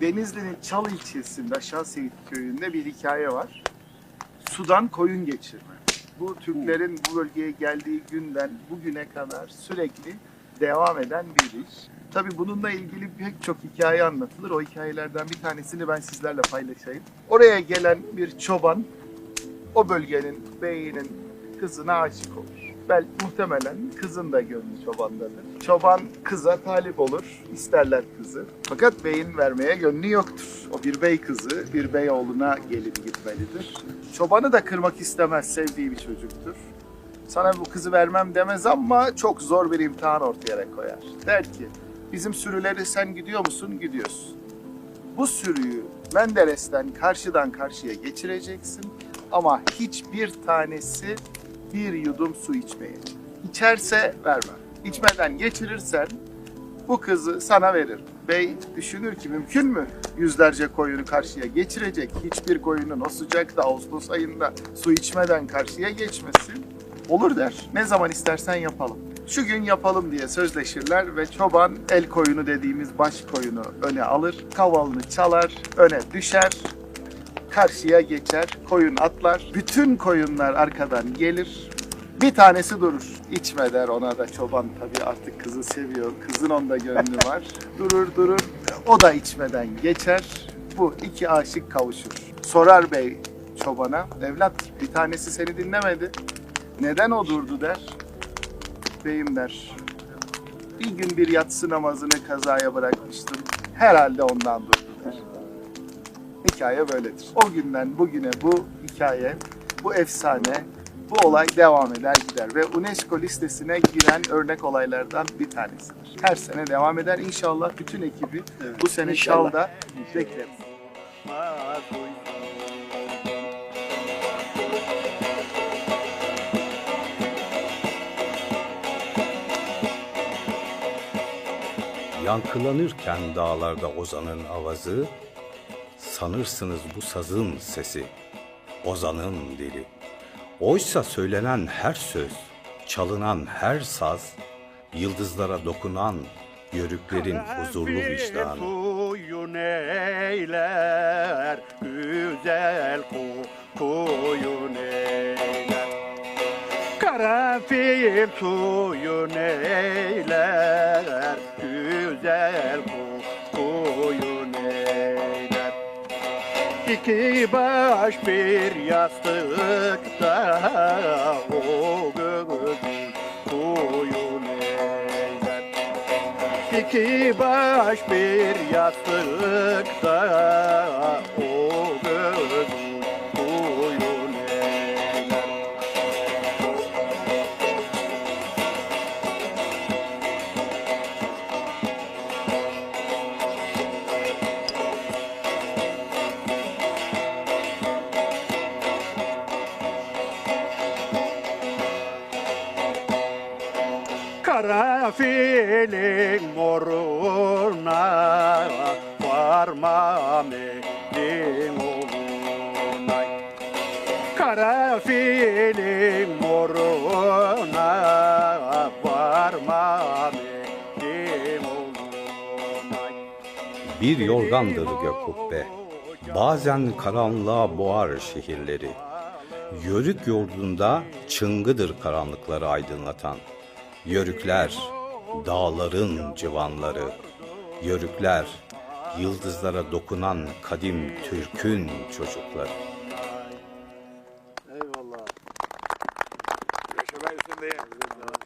Denizli'nin Çal ilçesinde Aşağı Seyit köyünde bir hikaye var. Sudan koyun geçirme. Bu Türklerin bu bölgeye geldiği günden bugüne kadar sürekli devam eden bir iş. Tabii bununla ilgili pek çok hikaye anlatılır. O hikayelerden bir tanesini ben sizlerle paylaşayım. Oraya gelen bir çoban o bölgenin beyinin kızına aşık olur. Belki muhtemelen kızın da gönlü çobandadır. Çoban kıza talip olur, isterler kızı. Fakat beyin vermeye gönlü yoktur. O bir bey kızı, bir bey oğluna gelip gitmelidir. Çobanı da kırmak istemez, sevdiği bir çocuktur. Sana bu kızı vermem demez ama çok zor bir imtihan ortaya koyar. Der ki, bizim sürüleri sen gidiyor musun? Gidiyorsun. Bu sürüyü Menderes'ten karşıdan karşıya geçireceksin ama hiçbir tanesi bir yudum su içmeyecek. İçerse vermem. İçmeden geçirirsen bu kızı sana veririm. Bey düşünür ki mümkün mü yüzlerce koyunu karşıya geçirecek? Hiçbir koyunun o sıcakta Ağustos ayında su içmeden karşıya geçmesi olur der. Ne zaman istersen yapalım. Şu gün yapalım diye sözleşirler ve çoban el koyunu dediğimiz baş koyunu öne alır, kavalını çalar, öne düşer, karşıya geçer, koyun atlar. Bütün koyunlar arkadan gelir. Bir tanesi durur. İçme der ona da çoban tabii artık kızı seviyor. Kızın onda gönlü var. Durur durur. O da içmeden geçer. Bu iki aşık kavuşur. Sorar bey çobana. Evlat bir tanesi seni dinlemedi. Neden o durdu der. Beyim der. Bir gün bir yatsı namazını kazaya bırakmıştım. Herhalde ondan durdu der. Hikaye böyledir. O günden bugüne bu hikaye, bu efsane, bu olay devam eder gider ve UNESCO listesine giren örnek olaylardan bir tanesidir. Her sene devam eder. İnşallah bütün ekibi bu sene İnşallah. Şal'da bekleriz. Yankılanırken dağlarda ozanın avazı, sanırsınız bu sazın sesi, ozanın dili. Oysa söylenen her söz, çalınan her saz, yıldızlara dokunan yörüklerin huzurlu vicdanı. Suyun eyler, güzel koyun eyler. Karanfil suyun eyler, güzel koyun İki baş bir yastıkta o gözün koyun eyler. İki baş bir yastıkta o Karanfilin moruna varmam elin olunay Karanfilin moruna varmam elin olunay Bir yorgandır gök kubbe, bazen karanlığa boğar şehirleri. Yörük yurdunda çıngıdır karanlıkları aydınlatan. Yörükler, dağların civanları. Yörükler, yıldızlara dokunan kadim Türk'ün çocukları. Eyvallah. Yaşamayı sen de ye.